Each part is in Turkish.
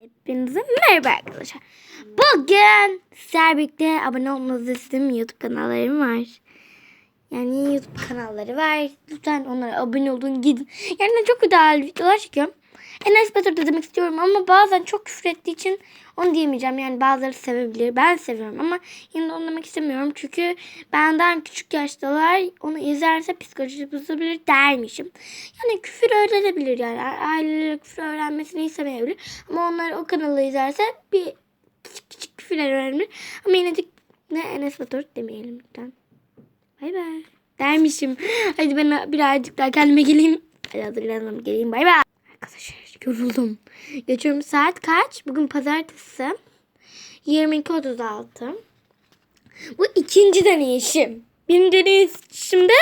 Hepinize merhaba arkadaşlar. Bugün sizlerle birlikte abone olmanızı istediğim YouTube kanallarım var. Yani YouTube kanalları var. Lütfen onlara abone olun gidin. Yani çok güzel videolar çekiyorum. Enes Batur da demek istiyorum ama bazen çok küfür ettiği için onu diyemeyeceğim. Yani bazıları sevebilir. Ben seviyorum ama yine de onu demek istemiyorum. Çünkü benden küçük yaştalar onu izlerse psikoloji bozulabilir dermişim. Yani küfür öğrenebilir yani. Aileleri küfür öğrenmesini istemeyebilir. Ama onlar o kanalı izlerse bir küçük küçük küfürler öğrenir. Ama yine de ne Enes Batur demeyelim lütfen. Bay bay. Dermişim. Hadi ben birazcık daha kendime geleyim. Hadi hazırlanalım geleyim. Bay bay. Arkadaşlar yoruldum. Geçiyorum saat kaç? Bugün pazartesi. 22.36. Bu ikinci deneyişim. Benim deneyişimde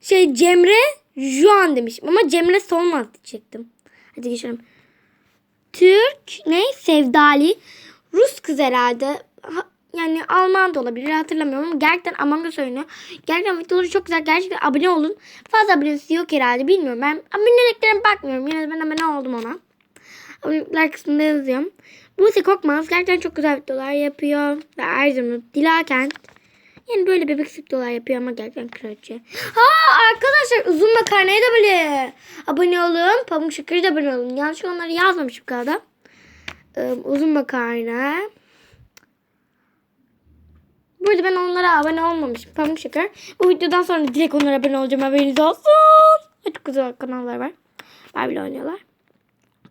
şey Cemre Juan demişim. Ama Cemre Solmaz diyecektim. Hadi geçelim. Türk ne? Sevdali. Rus kız herhalde. Ha- yani Alman da olabilir hatırlamıyorum ama gerçekten Among Us oynuyor. Gerçekten videoları çok güzel. Gerçekten abone olun. Fazla abonesi yok herhalde bilmiyorum. Ben aboneliklerime bakmıyorum. Yine ben abone oldum ona. Abonelikler kısmında yazıyorum. Buse Korkmaz gerçekten çok güzel videolar yapıyor. Ve Erzurumlu Dilakent. Yani böyle bebek videolar yapıyor ama gerçekten kraliçe. Ha arkadaşlar uzun makarnaya da böyle abone olun. Pamuk şekeri de abone olun. Yanlış onları yazmamışım galiba. Ee, uzun makarna. Burada ben onlara abone olmamışım. Pamuk şeker. Bu videodan sonra direkt onlara abone olacağım haberiniz olsun. Çok güzel kanallar var. Barbie oynuyorlar.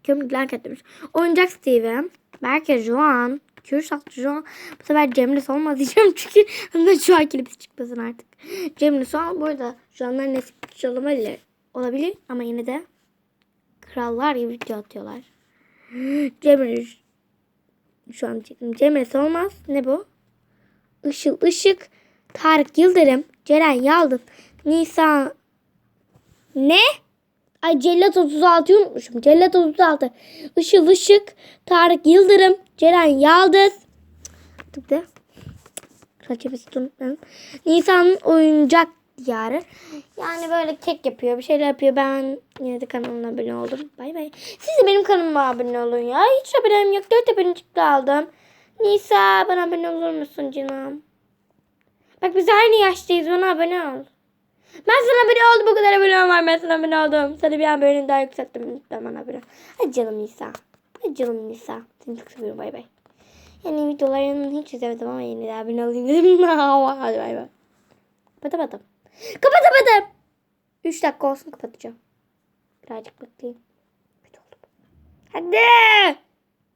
Kömürler katlamış. Oyuncak Steve. Berke Juan. Kürşat Juan. Bu sefer Cemre olmaz diyeceğim çünkü ondan şu an kilip çıkmasın artık. Cemre Soğan bu arada anlar nesil küçük olabilir. Ama yine de krallar gibi video atıyorlar. Cemre şu an çektim. Cemre olmaz. Ne bu? Işıl Işık, Tarık Yıldırım, Ceren Yaldız, Nisan ne? Ay Cellat 36'yı unutmuşum. Cellat 36. Işıl Işık, Tarık Yıldırım, Ceren Yaldız. Tık da. Saçımızı unutmayalım. Nisan'ın oyuncak diyarı. Yani böyle kek yapıyor, bir şeyler yapıyor. Ben yine de kanalına abone oldum. Bay bay. Siz de benim kanalıma abone olun ya. Hiç abonem yok. 4 abonecik aldım. Nisa bana abone olur musun canım? Bak biz aynı yaştayız bana abone ol. Ben sana abone oldum bu kadar abone var ben sana abone oldum. Sana bir abone daha yükselttim lütfen bana abone ol. Hadi canım Nisa. Hadi canım Nisa. Seni çok seviyorum bay bay. Yani videolarını hiç izlemedim ama yine de abone olayım dedim. Hadi bay bay. Kapatamadım. Kapatamadım. 3 dakika olsun kapatacağım. Birazcık bekleyeyim. Hadi.